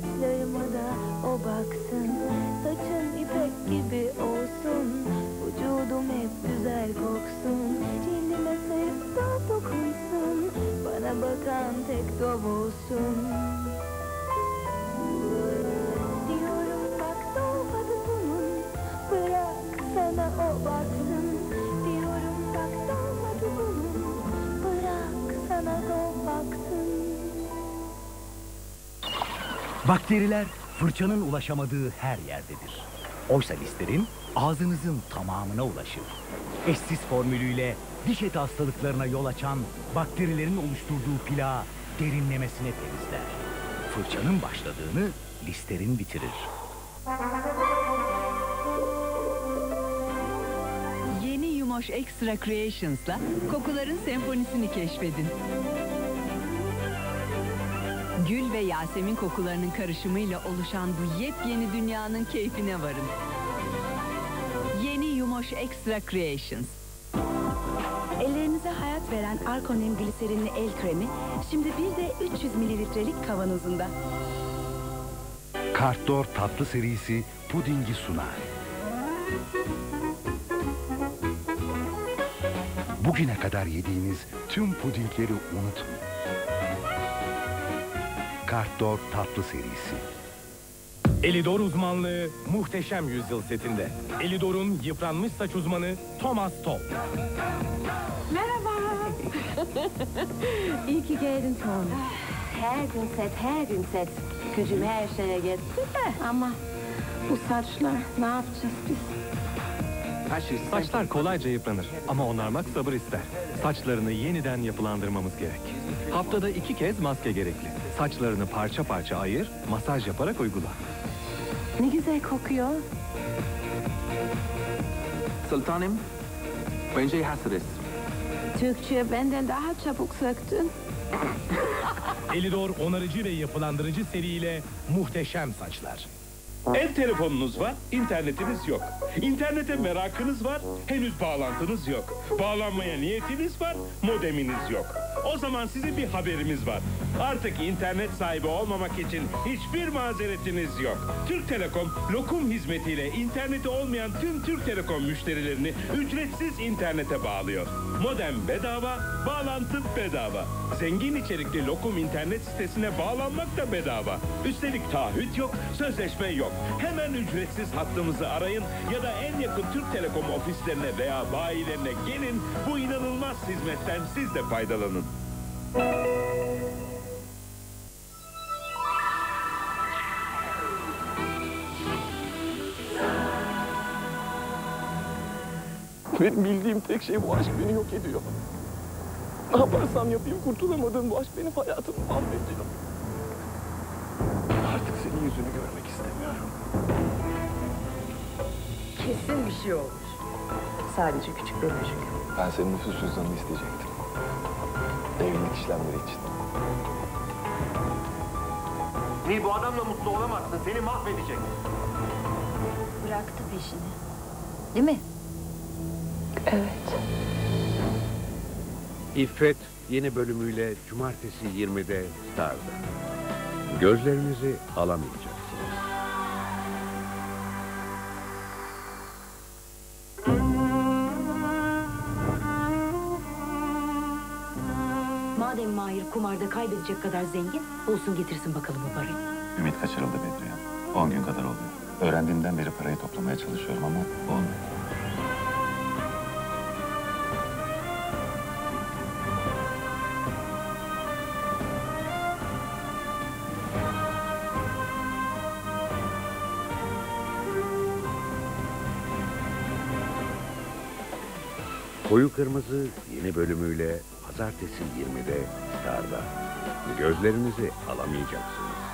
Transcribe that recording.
saçlarıma da o baksın. Saçın ipek gibi olsun. Vücudum hep güzel koksun. Cildime sayıp da dokunsun. Bana bakan tek dov olsun. Bakteriler fırçanın ulaşamadığı her yerdedir. Oysa listerin ağzınızın tamamına ulaşır. Eşsiz formülüyle diş eti hastalıklarına yol açan bakterilerin oluşturduğu plağı derinlemesine temizler. Fırçanın başladığını listerin bitirir. Yeni Yumoş Extra Creations'la kokuların senfonisini keşfedin. Gül ve Yasemin kokularının karışımıyla oluşan bu yepyeni dünyanın keyfine varın. Yeni Yumoş Extra Creations. Ellerinize hayat veren Arkonem gliserinli el kremi şimdi bir de 300 mililitrelik kavanozunda. Kartdor tatlı serisi pudingi sunar. Bugüne kadar yediğiniz tüm pudingleri unutun. Kartdor tatlı serisi. Elidor uzmanlığı muhteşem yüzyıl setinde. Elidor'un yıpranmış saç uzmanı Thomas Top. İyi ki geldin Tom. Her gün set, her gün set. Gücüm her şeye gitti de ama bu saçlar ne yapacağız biz? Saçlar kolayca yıpranır ama onarmak sabır ister. Saçlarını yeniden yapılandırmamız gerek. Haftada iki kez maske gerekli. Saçlarını parça parça ayır, masaj yaparak uygula. Ne güzel kokuyor. Sultanım, bence hazırız. Türkçe benden daha çabuk söktün. Elidor onarıcı ve yapılandırıcı seriyle muhteşem saçlar. Ev telefonunuz var, internetiniz yok. İnternete merakınız var, henüz bağlantınız yok. Bağlanmaya niyetiniz var, modeminiz yok. O zaman size bir haberimiz var. Artık internet sahibi olmamak için hiçbir mazeretiniz yok. Türk Telekom lokum hizmetiyle interneti olmayan tüm Türk Telekom müşterilerini ücretsiz internete bağlıyor. Modem bedava, bağlantı bedava. Zengin içerikli lokum internet sitesine bağlanmak da bedava. Üstelik taahhüt yok, sözleşme yok. Hemen ücretsiz hattımızı arayın ya da en yakın Türk Telekom ofislerine veya bayilerine gelin. Bu inanılmaz hizmetten siz de faydalanın. Benim bildiğim tek şey bu aşk beni yok ediyor. Ne yaparsam yapayım kurtulamadığım bu aşk benim hayatımı mahvediyor. Yüzünü görmek istemiyorum. Kesin bir şey olmuş. Sadece küçük bir böcek. Ben senin nüfus cüzdanını isteyecektim. Evlilik işlemleri için. Nil bu adamla mutlu olamazsın. Seni mahvedecek. Bıraktı peşini. Değil mi? Evet. İffet yeni bölümüyle cumartesi 20'de Star'da. Gözlerinizi alamayacaksınız. Madem Mahir kumarda kaybedecek kadar zengin, olsun getirsin bakalım o parayı. Ümit kaçırıldı Bedriye. 10 gün kadar oluyor. Öğrendiğimden beri parayı toplamaya çalışıyorum ama olmuyor. Koyu Kırmızı yeni bölümüyle pazartesi 20'de Star'da. Gözlerinizi alamayacaksınız.